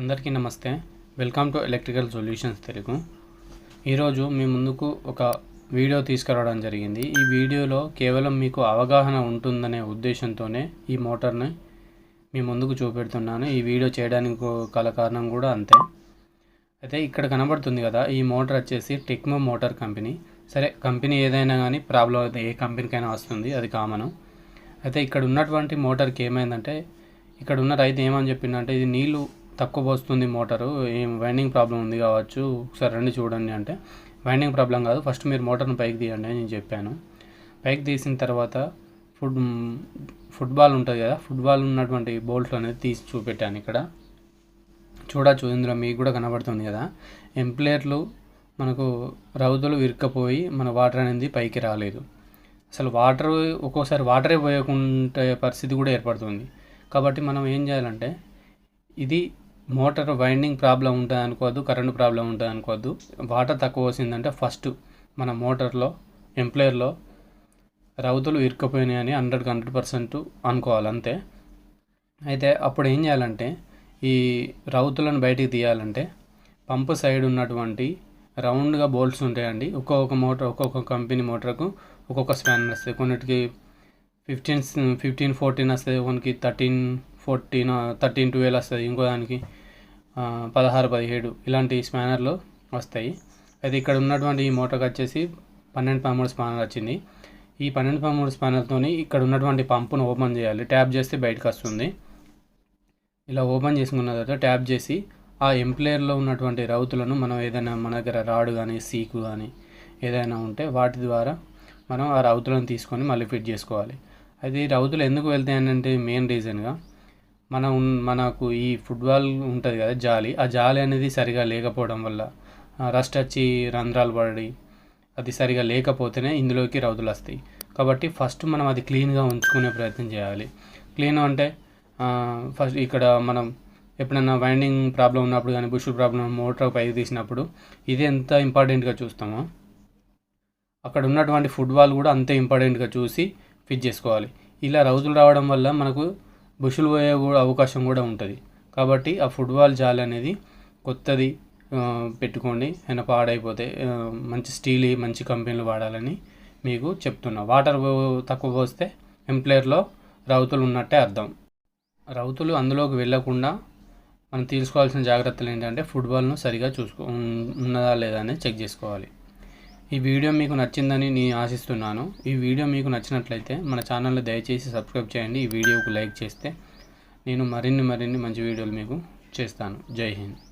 అందరికీ నమస్తే. Welcome to electrical solutions Telugu. ఈరోజు మీ ముందుకు ఒక వీడియో తీసుకురావడం జరిగింది. ఈ వీడియోలో కేవలం మీకు అవగాహన ఉంటుందనే ఉద్దేశంతోనే ఈ మోటార్ని మీ ముందుకు చూపెడుతున్నాను. ఈ వీడియో చేయడానికి గల కారణం కూడా అంతే. అయితే ఇక్కడ కనబడుతుంది కదా ఈ మోటార్ వచ్చేసి టెక్మో మోటార్ కంపెనీ సరే కంపెనీ ఏదైనా కానీ ప్రాబ్లం అయితే ఏ కంపెనీకైనా వస్తుంది అది కామను అయితే ఇక్కడ ఉన్నటువంటి మోటార్కి ఏమైందంటే ఇక్కడ ఉన్న రైతు ఏమని చెప్పిందంటే ఇది నీళ్ళు తక్కువ పోస్తుంది మోటారు. ఏం వైండింగ్ ప్రాబ్లం ఉంది కావచ్చు. ఒకసారి రండి చూడండి అంటే. వైండింగ్ ప్రాబ్లం కాదు. ఫస్ట్ మీరు మోటార్ని పైకి తీయండి అని నేను చెప్పాను. పైకి తీసిన తర్వాత ఫుడ్ ఫుట్బాల్ ఉంటుంది కదా. ఫుట్బాల్ ఉన్నటువంటి బోల్ట్ అనేది తీసి చూపెట్టాను ఇక్కడ. చూడచ్చు. ఇందులో మీకు కూడా కనబడుతుంది కదా. ఎంప్లేయర్లు మనకు రౌతులు విరక్కపోయి మన వాటర్ అనేది పైకి రాలేదు. అసలు వాటర్ ఒక్కోసారి వాటరే పోయకుంటే పరిస్థితి కూడా ఏర్పడుతుంది. కాబట్టి మనం ఏం చేయాలంటే ఇది మోటార్ వైండింగ్ ప్రాబ్లం ఉంటుంది అనుకోవద్దు కరెంట్ ప్రాబ్లం ఉంటుంది అనుకోవద్దు. వాటర్ తక్కువ వచ్చిందంటే ఫస్ట్ మన మోటార్లో ఎంప్లాయర్లో రౌతులు ఇరుక్కపోయినాయి అని హండ్రెడ్కి హండ్రెడ్ పర్సెంట్ అనుకోవాలి అంతే. అయితే అప్పుడు ఏం చేయాలంటే ఈ రౌతులను బయటికి తీయాలంటే పంపు సైడ్ ఉన్నటువంటి రౌండ్గా బోల్ట్స్ ఉంటాయండి. ఒక్కొక్క మోటార్ ఒక్కొక్క కంపెనీ మోటార్కు ఒక్కొక్క స్పాన్ వస్తాయి. కొన్నిటికి ఫిఫ్టీన్ ఫిఫ్టీన్ ఫోర్టీన్ వస్తుంది కొన్నికి థర్టీన్ ఫోర్టీన్ థర్టీన్ ట్వెల్వ్ వస్తుంది ఇంకో దానికి పదహారు పదిహేడు ఇలాంటి స్పానర్లు వస్తాయి. అయితే ఇక్కడ ఉన్నటువంటి ఈ మోటార్కి వచ్చేసి పన్నెండు పదమూడు స్పానర్ వచ్చింది. ఈ పన్నెండు పదమూడు స్పానర్తోని ఇక్కడ ఉన్నటువంటి పంపును ఓపెన్ చేయాలి. ట్యాప్ చేస్తే బయటకు వస్తుంది. ఇలా ఓపెన్ చేసుకున్న తర్వాత ట్యాప్ చేసి ఆ ఎంప్లేయర్లో ఉన్నటువంటి రౌతులను మనం ఏదైనా మన దగ్గర రాడు కానీ సీకు కానీ ఏదైనా ఉంటే వాటి ద్వారా మనం ఆ రౌతులను తీసుకొని మళ్ళీ ఫిట్ చేసుకోవాలి. అయితే ఈ రౌతులు ఎందుకు వెళ్తాయి అని అంటే మెయిన్ రీజన్గా మనం మనకు ఈ ఫుట్బాల్ ఉంటుంది కదా జాలి. ఆ జాలి అనేది సరిగా లేకపోవడం వల్ల రస్ట్ వచ్చి రంధ్రాలు పడి అది సరిగా లేకపోతేనే ఇందులోకి రౌతులు వస్తాయి. కాబట్టి ఫస్ట్ మనం అది క్లీన్గా ఉంచుకునే ప్రయత్నం చేయాలి. క్లీన్ అంటే ఫస్ట్ ఇక్కడ మనం ఎప్పుడైనా వైండింగ్ ప్రాబ్లం ఉన్నప్పుడు కానీ బుషుల్ ప్రాబ్లం మోటార్ పైకి తీసినప్పుడు ఇది ఎంత ఇంపార్టెంట్గా చూస్తామో అక్కడ ఉన్నటువంటి ఫుట్బాల్ కూడా అంతే ఇంపార్టెంట్గా చూసి ఫిట్ చేసుకోవాలి. ఇలా రౌతులు రావడం వల్ల మనకు బుషులు పోయే కూడా అవకాశం కూడా ఉంటుంది. కాబట్టి ఆ ఫుట్బాల్ జాలి అనేది కొత్తది పెట్టుకోండి. అయినా పాడైపోతే మంచి స్టీల్ మంచి కంపెనీలు వాడాలని మీకు చెప్తున్నా. వాటర్ తక్కువ పోస్తే ఎంప్లేయర్లో రౌతులు ఉన్నట్టే అర్థం. రౌతులు అందులోకి వెళ్ళకుండా మనం తీసుకోవాల్సిన జాగ్రత్తలు ఏంటంటే ఫుట్బాల్ను సరిగా చూసుకో ఉన్నదా లేదా అనేది చెక్ చేసుకోవాలి. ఈ వీడియో మీకు నచ్చిందని నేను ఆశిస్తున్నాను. ఈ వీడియో మీకు నచ్చినట్లయితే మన ఛానల్ని దయచేసి సబ్స్క్రైబ్ చేయండి. ఈ వీడియోకు లైక్ చేస్తే నేను మరిన్ని మరిన్ని మంచి వీడియోలు మీకు చేస్తాను. జై హింద్.